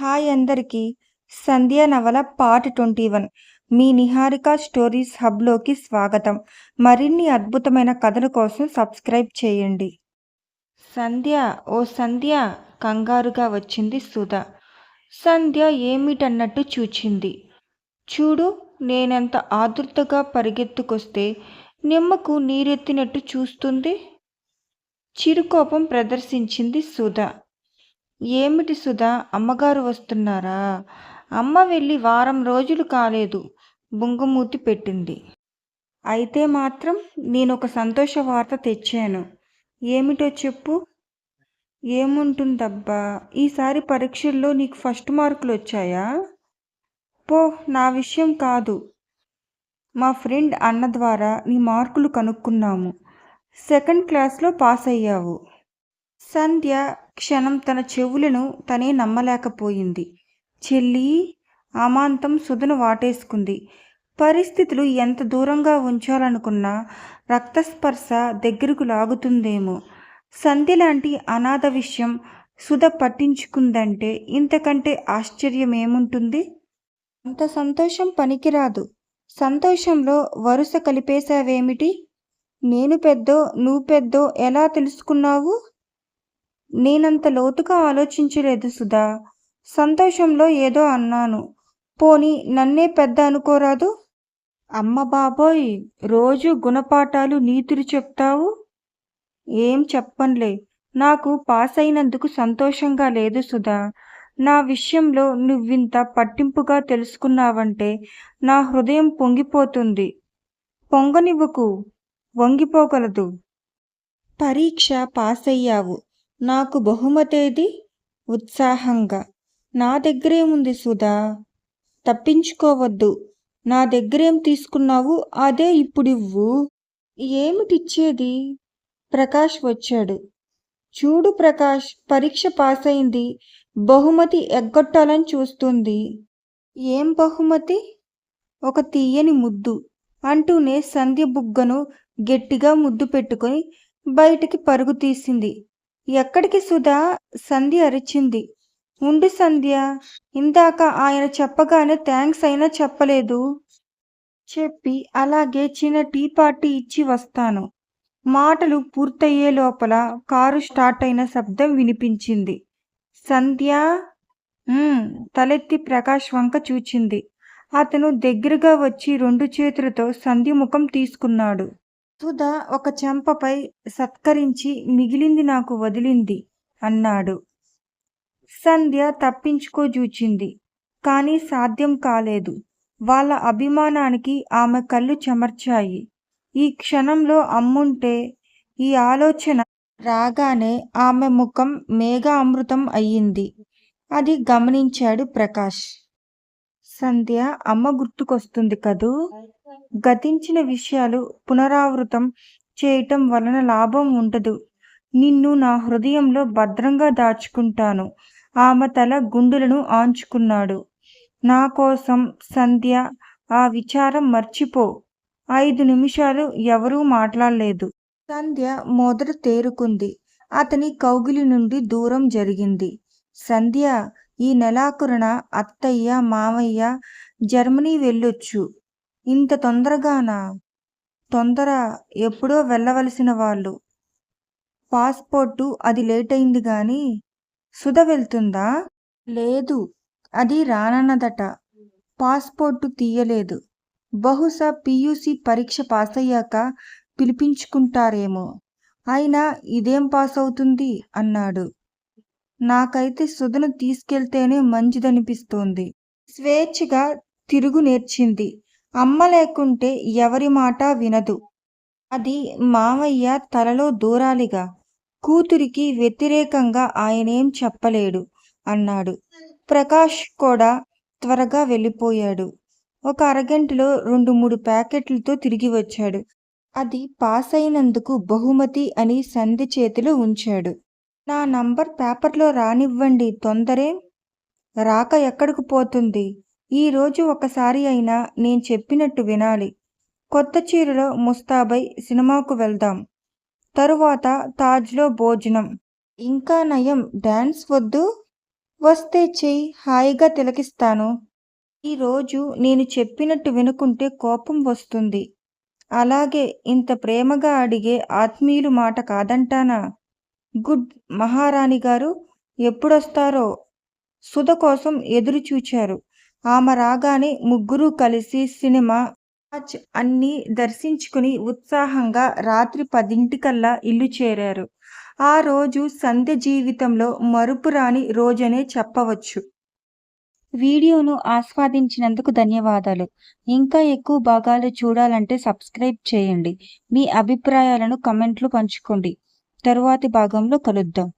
Hi అందరికీ. సంధ్య నవల part twenty one. మీ నిహారిక స్టోరీస్ హబ్లోకి స్వాగతం. మరిన్ని అద్భుతమైన కథల కోసం సబ్స్క్రైబ్ చేయండి. సంధ్య ఓ సంధ్య కంగారుగా వచ్చింది సుధ. సంధ్య ఏమిటన్నట్టు చూచింది. చూడు నేనెంత ఆదుర్తగా పరిగెత్తుకొస్తే నిమ్మకు నీరెత్తినట్టు చూస్తుంది? చిరుకోపం ప్రదర్శించింది సుధ. ఏమిటి సుధా? అమ్మగారు వస్తున్నారా? అమ్మ వెళ్ళి వారం రోజులు కాలేదు బుంగుమూతి పెట్టింది. అయితే మాత్రం నేను ఒక సంతోష వార్త తెచ్చాను. ఏమిటో చెప్పు. ఏముంటుందబ్బా? ఈసారి పరీక్షల్లో నీకు ఫస్ట్ మార్కులు వచ్చాయా? పో నా విషయం కాదు. మా ఫ్రెండ్ అన్న ద్వారా నీ మార్కులు కనుక్కున్నాము. సెకండ్ క్లాస్లో పాస్ అయ్యావు సంధ్య క్షణం తన చెవులను తనే నమ్మలేకపోయింది. చెల్లి అమాంతం సుధను వాటేసుకుంది. పరిస్థితులు ఎంత దూరంగా ఉంచాలనుకున్నా రక్తస్పర్శ దగ్గరకు లాగుతుందేమో. సంధ్య లాంటి అనాథ విషయం సుధ పట్టించుకుందంటే ఇంతకంటే ఆశ్చర్యం ఏముంటుంది అంత సంతోషం పనికిరాదు. సంతోషంలో వరుస కలిపేశావేమిటి? నేను పెద్దో నువ్వు పెద్దో ఎలా తెలుసుకున్నావు? నేనంత లోతుగా ఆలోచించలేదు సుధా. సంతోషంలో ఏదో అన్నాను. పోని నన్నే పెద్ద అనుకోరాదు? అమ్మ బాబోయ్ రోజు గుణపాఠాలు నీతులు చెప్తావు? ఏం చెప్పనులే. నాకు పాస్ అయినందుకు సంతోషంగా లేదు సుధా. నా విషయంలో నువ్వింత పట్టింపుగా తెలుసుకున్నావంటే నా హృదయం పొంగిపోతుంది. పొంగనివ్వకు. వంగిపోగలదు. పరీక్ష పాస్ అయ్యావు నాకు బహుమతేది? ఉత్సాహంగా. నా దగ్గరేముంది సుధా? తప్పించుకోవద్దు. నా దగ్గరేం తీసుకున్నావు? అదే ఇప్పుడివ్వు. ఏమిటిచ్చేది? ప్రకాష్ వచ్చాడు. చూడు ప్రకాష్ పరీక్ష పాస్ అయింది బహుమతి ఎగ్గొట్టాలని చూస్తుంది. ఏం బహుమతి? ఒక తీయని ముద్దు అంటూనే సంధ్య బుగ్గను గట్టిగా ముద్దు పెట్టుకొని బయటికి పరుగు తీసింది. ఎక్కడికి సుధా? సంధ్య అరిచింది. ఉండు సంధ్య ఇందాక ఆయన చెప్పగానే థ్యాంక్స్ అయినా చెప్పలేదు. చెప్పి అలాగే చిన్న టీ పార్టీ ఇచ్చి వస్తాను. మాటలు పూర్తయ్యే లోపల కారు స్టార్ట్ అయిన శబ్దం వినిపించింది. సంధ్య? తలెత్తి ప్రకాష్ వంక చూచింది. అతను దగ్గరగా వచ్చి రెండు చేతులతో సంధ్య ముఖం తీసుకున్నాడు. సుధ ఒక చెంపపై సత్కరించి మిగిలింది నాకు వదిలింది అన్నాడు. సంధ్య తప్పించుకోజూచింది. కానీ సాధ్యం కాలేదు. వాళ్ళ అభిమానానికి ఆమె కళ్ళు చెమర్చాయి. ఈ క్షణంలో అమ్ముంటే ఈ ఆలోచన రాగానే ఆమె ముఖం మేఘ అమృతం అయ్యింది. అది గమనించాడు ప్రకాష్. సంధ్య అమ్మ గుర్తుకొస్తుంది కదూ? గతించిన విషయాలు పునరావృతం చేయటం వలన లాభం ఉండదు నిన్ను నా హృదయంలో భద్రంగా దాచుకుంటాను. ఆమె తల గుండులను ఆంచుకున్నాడు. నా కోసం సంధ్య ఆ విచారం మర్చిపో. ఐదు నిమిషాలు ఎవరూ మాట్లాడలేదు. సంధ్య మొదట తేరుకుంది. అతని కౌగిలి నుండి దూరం జరిగింది. సంధ్య ఈ నెలాఖరున అత్తయ్య మామయ్య జర్మనీ వెళ్ళొచ్చు. ఇంత తొందరగానా? తొందర ఎప్పుడో వెళ్ళవలసిన వాళ్ళు. పాస్పోర్టు అది లేట్ అయింది కానీ సుధ వెళ్తుందా? లేదు అది రానన్నదట. పాస్పోర్టు తీయలేదు. బహుశా పియూసి పరీక్ష పాస్ అయ్యాక పిలిపించుకుంటారేమో. అయినా ఇదేం పాస్ అవుతుంది అన్నాడు. నాకైతే సుధను తీసుకెళ్తేనే మంచిదనిపిస్తోంది. స్వేచ్ఛగా తిరుగు నేర్చింది. అమ్మ లేకుంటే ఎవరి మాట వినదు. అది మావయ్య తలలో దూరాలిగా. కూతురికి వ్యతిరేకంగా ఆయనేం చెప్పలేడు అన్నాడు. ప్రకాష్ కూడా త్వరగా వెళ్ళిపోయాడు. ఒక అరగంటలో రెండు మూడు ప్యాకెట్లతో తిరిగి వచ్చాడు. అది పాస్ అయినందుకు బహుమతి అని సంధి చేతిలో ఉంచాడు. నా నంబర్ పేపర్లో రానివ్వండి తొందరే. రాక ఎక్కడికి పోతుంది? ఈరోజు ఒకసారి అయినా నేను చెప్పినట్టు వినాలి. కొత్త చీరలో ముస్తాబై సినిమాకు వెళ్దాం. తరువాత తాజ్లో భోజనం. ఇంకా నయం డ్యాన్స్ వద్దు? వస్తే చెయ్యి హాయిగా తిలకిస్తాను. ఈరోజు నేను చెప్పినట్టు వినుకుంటే కోపం వస్తుంది. అలాగే ఇంత ప్రేమగా అడిగే ఆత్మీయులు మాట కాదంటానా? గుడ్ మహారాణి గారు ఎప్పుడొస్తారో సుధ కోసం ఎదురు చూచారు ఆమె రాగానే ముగ్గురు కలిసి సినిమా వాచ్ అన్నీ దర్శించుకుని ఉత్సాహంగా రాత్రి పదింటికల్లా ఇల్లు చేరారు. ఆ రోజు సంధ్య జీవితంలో మరుపురాని రోజనే చెప్పవచ్చు. వీడియోను ఆస్వాదించినందుకు ధన్యవాదాలు. ఇంకా ఎక్కువ భాగాలు చూడాలంటే సబ్స్క్రైబ్ చేయండి. మీ అభిప్రాయాలను కమెంట్లు పంచుకోండి. తరువాతి భాగంలో కలుద్దాం.